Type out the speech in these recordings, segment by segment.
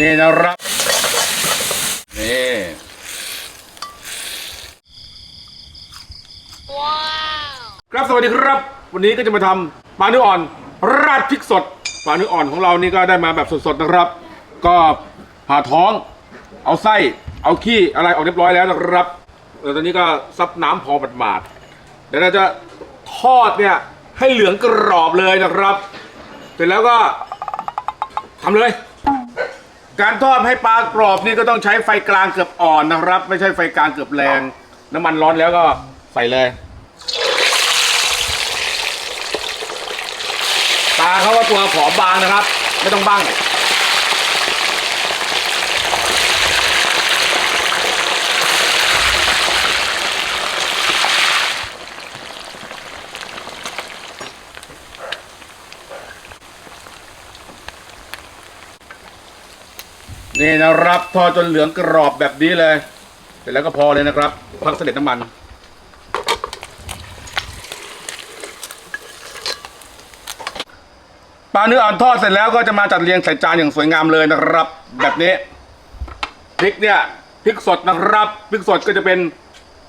นี่นะครับ นี่ครับสวัสดีครับ วันนี้ก็จะมาทำปลาเนื้ออ่อน ราดพริกสดปลาเนื้ออ่อนของเรานี่ก็ได้มาแบบสดๆนะครับ ก็ผ่าท้อง เอาไส้เอาขี้อะไรออกเรียบร้อยแล้วนะครับแล้วตอนนี้ก็ซับน้ำพอบาดๆเดี๋ยวเราจะทอดเนี่ยให้เหลืองกรอบเลยนะครับ เสร็จแล้วก็ทำเลย การทอดให้ปลากรอบนี่ก็ต้องใช้ไฟกลางเกือบอ่อนนะครับ ไม่ใช่ไฟกลางเกือบแรง น้ำมันร้อนแล้วก็ใส่เลยปลาเขาว่าตัวผอมบางนะครับ ไม่ต้องบ้าง นี่นะครับทอดจนเหลืองกรอบแบบนี้เลย เสร็จแล้วก็พอเลยนะครับ พักเสด็จน้ำมันปลาเนื้ออ่อนทอดเสร็จแล้วก็จะมาจัดเรียงใส่จานอย่างสวยงามเลยนะครับ แบบนี้พริกเนี่ยพริกสดนะครับพริกสดก็จะเป็น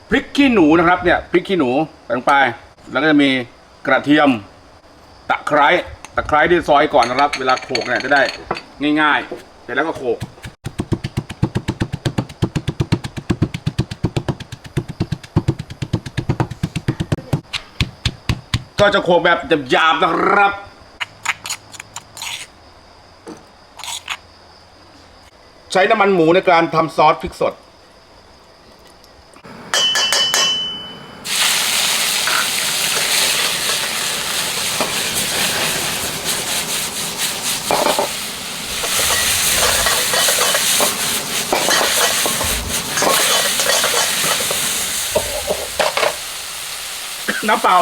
พริกขี้หนูนะครับเนี่ยพริกขี้หนูลงไป แล้วก็จะมีกระเทียม ตะไคร้ตะไคร้ที่ซอยก่อนนะครับ เวลาโขกเนี่ยจะได้ง่ายๆเสร็จแล้วก็โขก ก็จะโขลกแบบหยาบๆนะครับ ใช้น้ำมันหมูในการทำซอสพริกสด น้ำเปล่า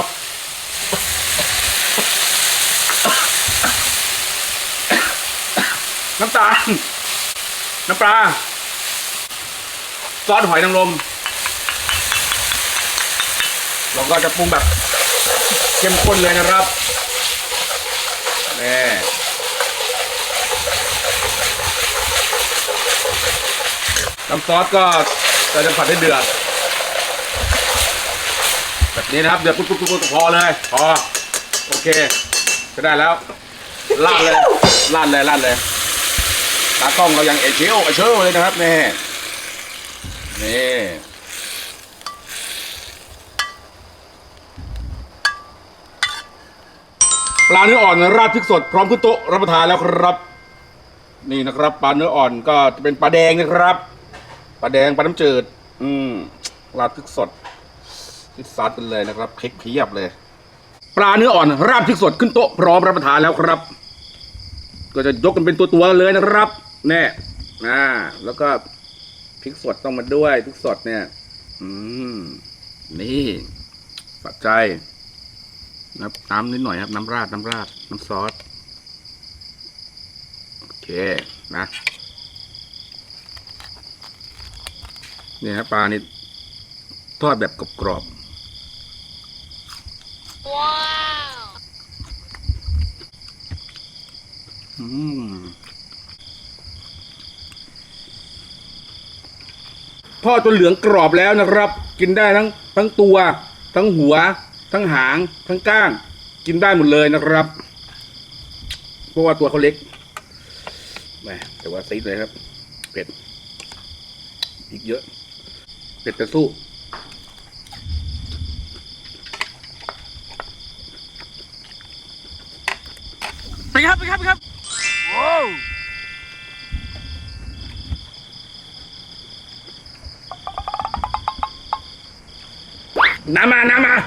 น้ำตาล น้ำปลา ซอสหอยนางรม เราก็จะปรุงแบบเข้มข้นเลยนะครับนี่น้ำซอสก็เราจะผัดให้เดือด แบบนี้นะครับ เดือดปุ๊บปุ๊บปุ๊บพอเลย พอ โอเค ก็ได้แล้วลาดเลยลาดเลยลาดเลย ตากล้องเรายังเอเชียวเอเชียวเลยนะครับนี่นี่ปลาเนื้ออ่อนราดพริกสดพร้อมขึ้นโต๊ะรับประทานแล้วครับ นี่นะครับ ปลาเนื้ออ่อนก็จะเป็นปลาแดงนะครับปลาแดงปลาน้ำจืด อืมราดพริกสดพิซซัดกันเลยนะครับเค้กเพียบเลย ปลาเนื้ออ่อนราดพริกสดขึ้นโต๊ะพร้อมรับประทานแล้วครับ ก็จะยกกันเป็นตัวๆเลยนะครับ แน่อ่าแล้วก็พริกสดต้องมาด้วยพริกสดเนี่ย อืม นี่สัดใจนะครับน้ำนิดหน่อยครับ น้ำราด น้ำราด น้ำซอส โอเค นะนี่ครับปลานี่ทอดแบบกรอบๆอืม ทอดจนเหลืองกรอบแล้วนะครับ กินได้ทั้งทั้งตัว ทั้งหัว ทั้งหาง ทั้งก้าง กินได้หมดเลยนะครับ เพราะว่าตัวเขาเล็กแหมแต่ว่าซีดเลยครับ เป็ดอีกเยอะ เป็ดจะสู้ Nama, nama!